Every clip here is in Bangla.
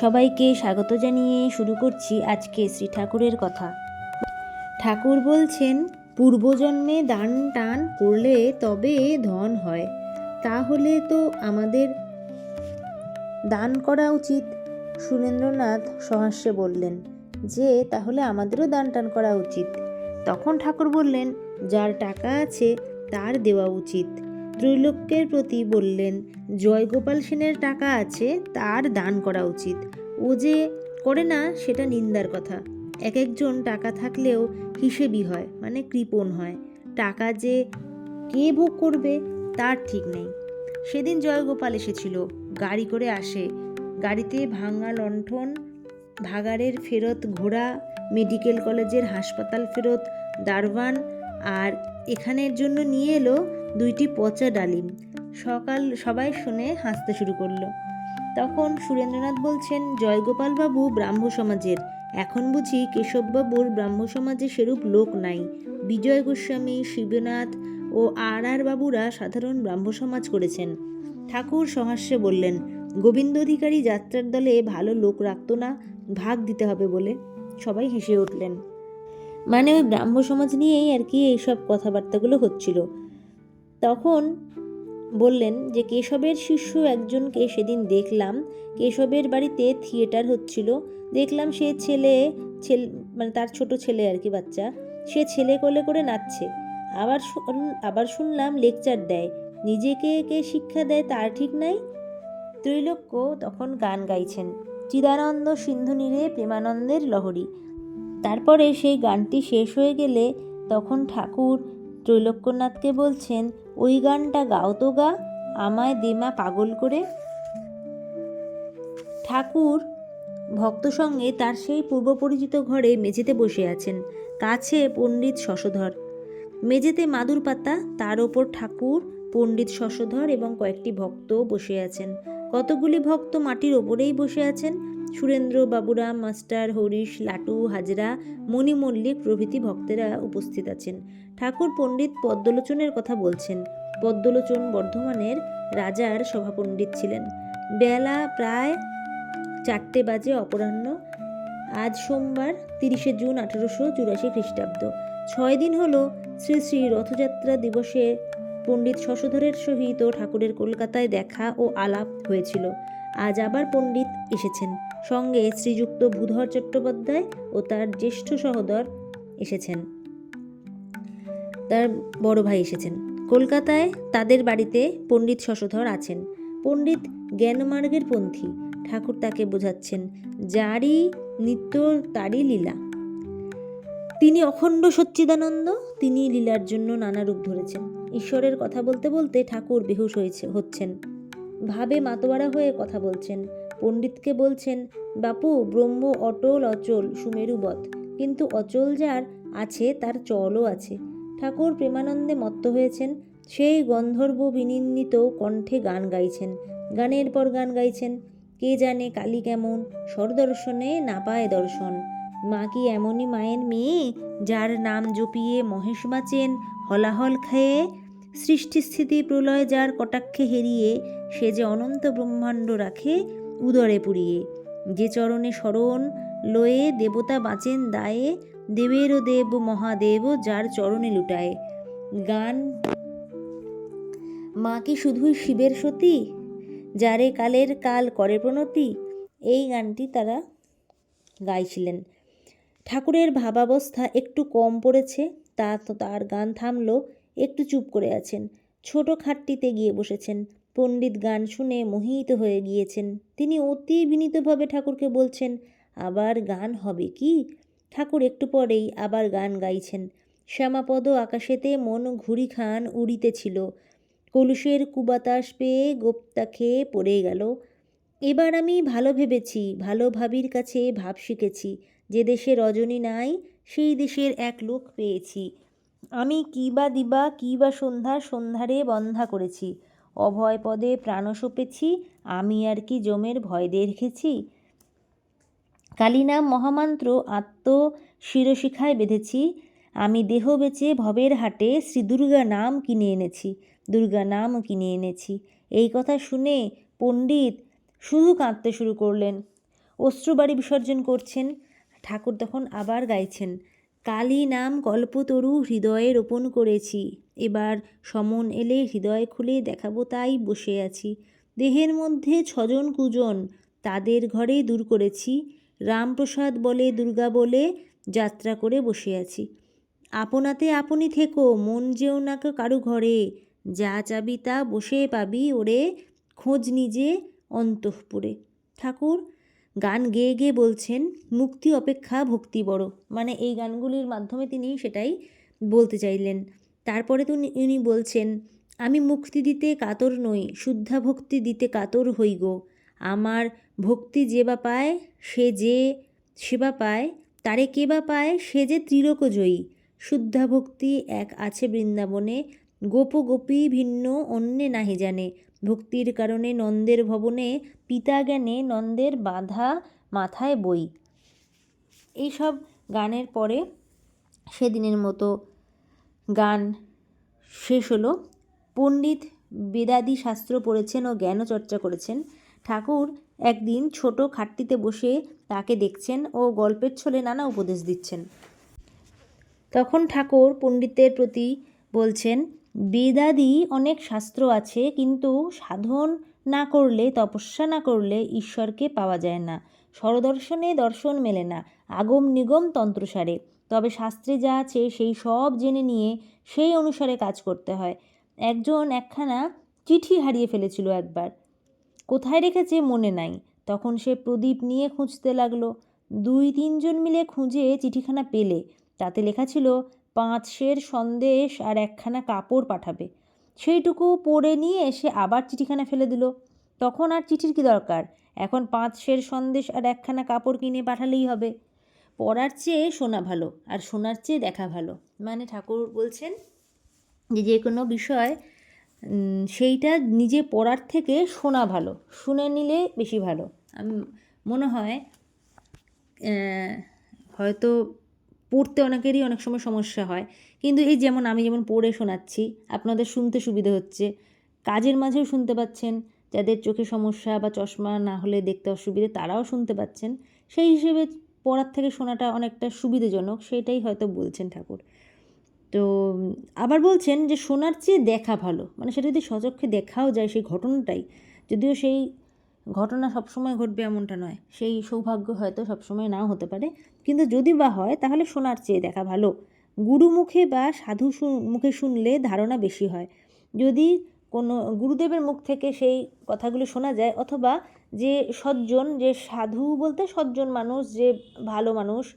সবাইকে স্বাগত জানিয়ে শুরু করছি আজকে শ্রী ঠাকুরের কথা। ঠাকুর বলছেন, পূর্বজন্মে দান টান করলে তবে ধন হয়। তাহলে তো আমাদের দান করা উচিত। সুরেন্দ্রনাথ সহাস্যে বললেন, যে, তাহলে আমাদেরও দান টান করা উচিত। তখন ঠাকুর বললেন, যার টাকা আছে, তার দেওয়া উচিত। ত্রৈলোক্যের প্রতি বললেন, জয়গোপাল সেনের টাকা আছে, তার দান করা উচিত। ও যে করে না, সেটা নিন্দার কথা। এক একজন টাকা থাকলেও হিসেবই হয় মানে কৃপণ হয়। টাকা যে কে ভোগ করবে, তার ঠিক নেই। সেদিন জয়গোপাল এসেছিল, গাড়ি করে আসে। গাড়িতে ভাঙা লণ্ঠন, ভাগাড়ের ফেরত ঘোড়া, মেডিকেল কলেজের হাসপাতাল ফেরত দারওয়ান আর এখানের জন্য নিয়ে এলো দুইটি পচা ডালিম। সকাল সবাই শুনে হাসতে শুরু করল। তখন সুরেন্দ্রনাথ বলছেন, জয়গোপালবাবু ব্রাহ্ম সমাজের। এখন বুঝি কেশববাবুর ব্রাহ্ম সমাজে সেরূপ লোক নাই। বিজয় গোস্বামী, শিবনাথ ও আর আর বাবুরা সাধারণ ব্রাহ্ম সমাজ করেছেন। ঠাকুর সহাস্যে বললেন, গোবিন্দ অধিকারী যাত্রার দলে ভালো লোক রাখত না, ভাগ দিতে হবে বলে। সবাই হেসে উঠলেন। মানে ওই ব্রাহ্ম সমাজ নিয়েই আর কি এইসব কথাবার্তাগুলো হচ্ছিল। তখন বললেন যে কেশবের শিষ্য একজনকে সেদিন দেখলাম। কেশবের বাড়িতে থিয়েটার হচ্ছিল। দেখলাম সে ছেলে মানে তার ছোট ছেলে আর কি বাচ্চা। সে ছেলে কোলে করে নাচছে। আবার আবার শুনলাম লেকচার দেয়। নিজেকে কে শিক্ষা দেয় তার ঠিক নাই? ত্রৈলোক্য তখন গান গাইছেন। চিদানন্দ সিন্ধু নীরে প্রেমানন্দের লহরী। তারপরে সেই গানটি শেষ হয়ে গেলে তখন ঠাকুর ত্রৈলোক্যনাথকে বলছেন, ওই গানটা গাও তো গা, আমায় দেমা পাগল করে। ঠাকুর ভক্ত সঙ্গে তার সেই পূর্বপরিচিত ঘরে মেঝেতে বসে আছেন, কাছে পণ্ডিত শশধর। মেঝেতে মাদুর পাতা, তার ওপর ঠাকুর, পণ্ডিত শশধর এবং কয়েকটি ভক্ত বসে আছেন। কতগুলি ভক্ত মাটির ওপরেই বসে আছেন সুরেন্দ্র বাবুরাম, মাস্টার হরিশ, লাটু, হাজরা, মণি মল্লিক প্রভৃতি ভক্তেরা উপস্থিত আছেন। ঠাকুর পণ্ডিত পদ্মলোচনের কথা বলছেন। পদ্মলোচন বর্ধমানের রাজার সভাপণ্ডিত ছিলেন। বেলা প্রায় চারটে বাজে অপরাহ্ন। আজ সোমবার, তিরিশে জুন আঠারোশো চুরাশি খ্রিস্টাব্দ। ছয় দিন হলো শ্রী শ্রী রথযাত্রা দিবসে পণ্ডিত শশধরের সহিত ঠাকুরের কলকাতায় দেখা ও আলাপ হয়েছিল। আজ আবার পণ্ডিত এসেছেন। সঙ্গে শ্রীযুক্ত ভূধর চট্টোপাধ্যায় ও তার জ্যেষ্ঠ সহোদর এসেছেন। তার বড় ভাই এসেছেন। কলকাতায় তাদের বাড়িতে পণ্ডিত শশধর আছেন। পণ্ডিত জ্ঞানমার্গের পন্থী। ঠাকুর তাকে বোঝাচ্ছেন, যারই নিত্য তারই লীলা। তিনি অখণ্ড সচ্চিদানন্দ, তিনি লীলার জন্য নানা রূপ ধরেছেন। ঈশ্বরের কথা বলতে বলতে ঠাকুর বেহুশ হয়েছে, হচ্ছেন। ভাবে মাতোয়ারা হয়ে কথা বলছেন। পণ্ডিতকে বলছেন, বাপু, ব্রহ্ম অটল অচল সুমেরুবৎ কিন্তু অচল যার আছে, তার চলও আছে। ঠাকুর প্রেমানন্দে মত্ত হয়েছেন, সেই গন্ধর্ব বিনিন্দিত কণ্ঠে গান গাইছেন। গানের পর গান গাইছেন, কে জানে কালী কেমন, স্বরদর্শনে না পায় দর্শন। মা কি এমনই মায়ের মেয়ে, যার নাম জপিয়ে মহেশ বাঁচেন, হলাহল খেয়ে সৃষ্টি স্থিতি প্রলয় যার কটাক্ষে হেরিয়ে সে যে অনন্ত ব্রহ্মাণ্ড রাখে উদরে পুড়িয়ে। যে চরণে স্মরণ লয়ে দেবতা বাঁচেন দায়ে দেবেরও দেব মহাদেব যার চরণে লুটায়। গান, মা কি শুধুই শিবের সতী? যারে কালের কাল করে প্রণতি? এই গানটি তারা গাইছিলেন। ঠাকুরের ভাবাবস্থা একটু কম পড়েছে, তা তো তার গান থামলো একটু চুপ করে আছেন। ছোট খাটটিতে গিয়ে বসেছেন। পণ্ডিত গান শুনে মোহিত হয়ে গিয়েছেন। তিনি অতি বিনীতভাবে ঠাকুরকে বলছেন, আবার গান হবে কি? ঠাকুর একটু পরেই আবার গান গাইছেন। শ্যামাপদ আকাশেতে মন ঘুরি খান উড়িতেছিল। কলুষের কুবাতাস পেয়ে গোপ্তা খেয়ে পড়ে গেল। এবার আমি ভালো ভেবেছি, ভালো ভাবির কাছে ভাব শিখেছি। যে দেশে রজনী নাই, সেই দেশের এক লোক পেয়েছি। আমি কি বা দিবা, কি বা সন্ধ্যা, সন্ধ্যারে বন্ধা করেছি। অভয় পদে প্রাণ সপেছি, আমি আর কি জমের ভয় দেখেছি কালীনাম মহামন্ত্র আত্ম শিরশিখায় বেঁধেছি। আমি দেহ বেচে ভবের হাটে শ্রী দুর্গা নাম কিনে এনেছি, দুর্গা নাম কিনে এনেছি। এই কথা শুনে পণ্ডিত শুধু কাঁদতে শুরু করলেন। অশ্রুবাড়ি বিসর্জন করছেন, ঠাকুর তখন আবার গাইছেন। কালী নাম কল্পতরু হৃদয়ে রোপণ করেছি। এবার সমন এলে হৃদয় খুলে দেখাবো তাই বসে আছি। দেহের মধ্যে ছজন কুজন, তাদের ঘরে দূর করেছি। রামপ্রসাদ বলে, দুর্গা বলে, যাত্রা করে বসে আছি। আপনাতে আপনি থেকো, মন যেও না কারু ঘরে। যা চাবি তা বসে পাবি ওরে, খোঁজ নিজে অন্তঃপুরে। ঠাকুর গান গেয়ে গেয়ে বলছেন, মুক্তি, অপেক্ষা, ভক্তি বড়। মানে এই গানগুলির মাধ্যমে তিনি সেটাই বলতে চাইলেন। তারপরে তো উনি- বলছেন, আমি মুক্তি দিতে কাতর নই, শুদ্ধা ভক্তি দিতে কাতর হই গো। আমার ভক্তি যে বা পায়, সে যে সেবা পায়, তারে কে বা পায়, সে যে ত্রিলোক জয়ী। শুদ্ধা ভক্তি এক আছে বৃন্দাবনে, গোপ গোপী ভিন্ন অন্যে নাহি জানে। ভক্তির কারণে নন্দের ভবনে পিতা জ্ঞানে নন্দের বাধা মাথায় বই। এইসব গানের পরে সেদিনের মতো গান শেষ হলো। পণ্ডিত বেদাদি শাস্ত্র পড়েছেন ও জ্ঞানও চর্চা করেছেন। ঠাকুর একদিন ছোট খাটটিতে বসে তাকে দেখছেন ও গল্পের ছলে নানা উপদেশ দিচ্ছেন। তখন ঠাকুর পণ্ডিতের প্রতি বলছেন বেদাদি অনেক শাস্ত্র আছে, কিন্তু সাধন না করলে, তপস্যা না করলে ঈশ্বরকে পাওয়া যায় না। স্বরদর্শনে দর্শন মেলে না, আগম নিগম তন্ত্রসারে তবে শাস্ত্রে যা আছে, সেই সব জেনে নিয়ে সেই অনুসারে কাজ করতে হয়। একজন একখানা চিঠি হারিয়ে ফেলেছিল একবার। কোথায় রেখেছে মনে নাই। তখন সে প্রদীপ নিয়ে খুঁজতে লাগল। দুই তিনজন মিলে খুঁজে চিঠিখানা পেলে। তাতে লেখা ছিল পাঁচ সের সন্দেশ আর একখানা কাপড় পাঠাবে। সেইটুকু পরে নিয়ে এসে আবার চিঠিখানা ফেলে দিল। তখন আর চিঠির কি দরকার? এখন পাঁচ সের সন্দেশ আর একখানা কাপড় কিনে পাঠালেই হবে। পড়ার চেয়ে শোনা ভালো আর শোনার চেয়ে দেখা ভালো। মানে ঠাকুর বলছেন যে যে কোনো বিষয় সেইটা নিজে পড়ার থেকে শোনা ভালো, শুনে নিলে বেশি ভালো। আমি, মনে হয় হয়তো পড়তে অনেকেরই অনেক সময় সমস্যা হয়। কিন্তু এই যেমন আমি যেমন পড়ে শোনাচ্ছি, আপনাদের শুনতে সুবিধা হচ্ছে। কাজের মাঝেও শুনতে পাচ্ছেন, যাদের চোখে সমস্যা বা চশমা না হলে দেখতে অসুবিধে তারাও শুনতে পাচ্ছেন। সেই হিসেবে পড়ার থেকে শোনাটা অনেকটা সুবিধাজনক, সেটাই হয়তো বলছেন ঠাকুর। তো, আবার বলছেন যে, শোনার চেয়ে দেখা ভালো। মানে সেটা যদি সচক্ষে দেখাও যায় সেই ঘটনাটাই, যদিও সেই ঘটনা সবসময় ঘটবে এমনটা নয়। সেই সৌভাগ্য হয়তো সবসময় নাও হতে পারে। কিন্তু যদি বা হয়, তাহলে শোনার চেয়ে দেখা ভালো। গুরু মুখে বা সাধু মুখে শুনলে ধারণা বেশি হয়। যদি কোনো গুরুদেবের মুখ থেকে সেই কথাগুলো শোনা যায়, অথবা যে সজ্জন, যে সাধু বলতে সজ্জন মানুষ, যে ভালো মানুষ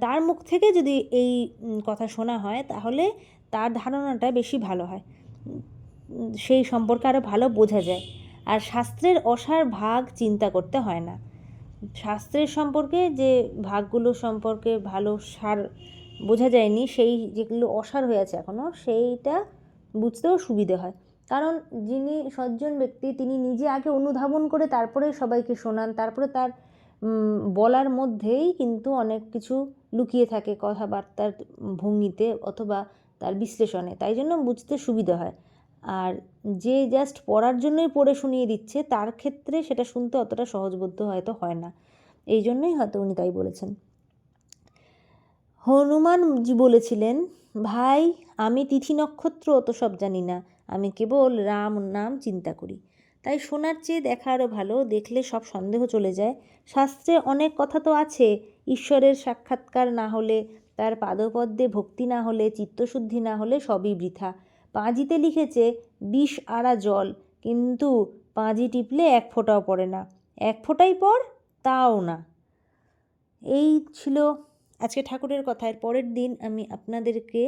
তার মুখ থেকে যদি এই কথা শোনা হয়, তাহলে তার ধারণাটা বেশি ভালো হয়। সেই সম্পর্কে আরও ভালো বোঝা যায়। আর শাস্ত্রের অসার ভাগ চিন্তা করতে হয় না। শাস্ত্রের সম্পর্কে যে ভাগগুলো সম্পর্কে ভালো সার বোঝা যায়নি, সেই যেগুলো অসার হয়ে আছে এখনও সেইটা বুঝতেও সুবিধে হয়। কারণ যিনি সজ্জন ব্যক্তি, তিনি নিজে আগে অনুধাবন করে তারপরে সবাইকে শোনান, তারপরে তার বলার মধ্যেই কিন্তু অনেক কিছু লুকিয়ে থাকে কথাবার্তার ভঙ্গিতে অথবা তার বিশ্লেষণে। তাই জন্য বুঝতে সুবিধা হয়। আর যে জাস্ট পড়ার জন্যই পড়ে শুনিয়ে দিচ্ছে, তার ক্ষেত্রে সেটা শুনতে অতটা সহজবোধ্য হয়তো হয় না। এই জন্যই হয়তো উনি তাই বলেছেন। হনুমানজি বলেছিলেন, ভাই, আমি তিথি নক্ষত্র অত সব জানি না। আমি কেবল রাম নাম চিন্তা করি। তাই শোনার চেয়ে দেখা আরও ভালো, দেখলে সব সন্দেহ চলে যায়। শাস্ত্রে অনেক কথা তো আছে, ঈশ্বরের সাক্ষাৎকার না হলে, তার পাদপদ্মে ভক্তি না হলে, চিত্তশুদ্ধি না হলে সবই বৃথা। পাঁজিতে লিখেছে, বিষ আড়া জল। কিন্তু পাঁজি টিপলে এক ফোঁটাও পড়ে না। এক ফোঁটাই পর তাও না। এই ছিল আজকে ঠাকুরের কথা। এর পরের দিন আমি আপনাদেরকে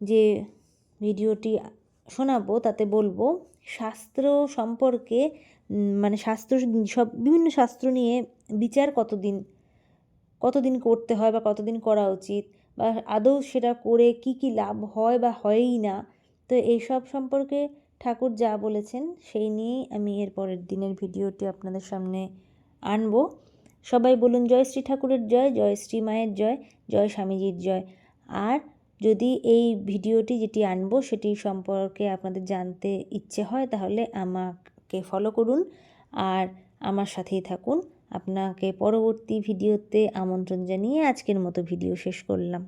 যে ভিডিওটি শোনাবো, তাতে বলব, শাস্ত্র সম্পর্কে মানে শাস্ত্র সব বিভিন্ন শাস্ত্র নিয়ে বিচার কতদিন কতদিন করতে হয় বা কতদিন করা উচিত বা আদৌ সেটা করে কি কি লাভ হয় বা হয়ই না, তো এইসব সম্পর্কে ঠাকুর যা বলেছেন সেই নিয়েই আমি এর পরের দিনের ভিডিওটি আপনাদের সামনে আনব। সবাই বলুন, জয় শ্রী ঠাকুরের জয় জয় শ্রী মায়ের জয় জয় স্বামীজির জয়। আর যদি এই ভিডিওটি যেটি আনব সেটি সম্পর্কে আপনাদের জানতে ইচ্ছে হয় তাহলে আমাকে ফলো করুন আর আমার সাথেই থাকুন। আপনাকে পরবর্তী ভিডিওতে আমন্ত্রণ জানিয়ে আজকের মতো ভিডিও শেষ করলাম।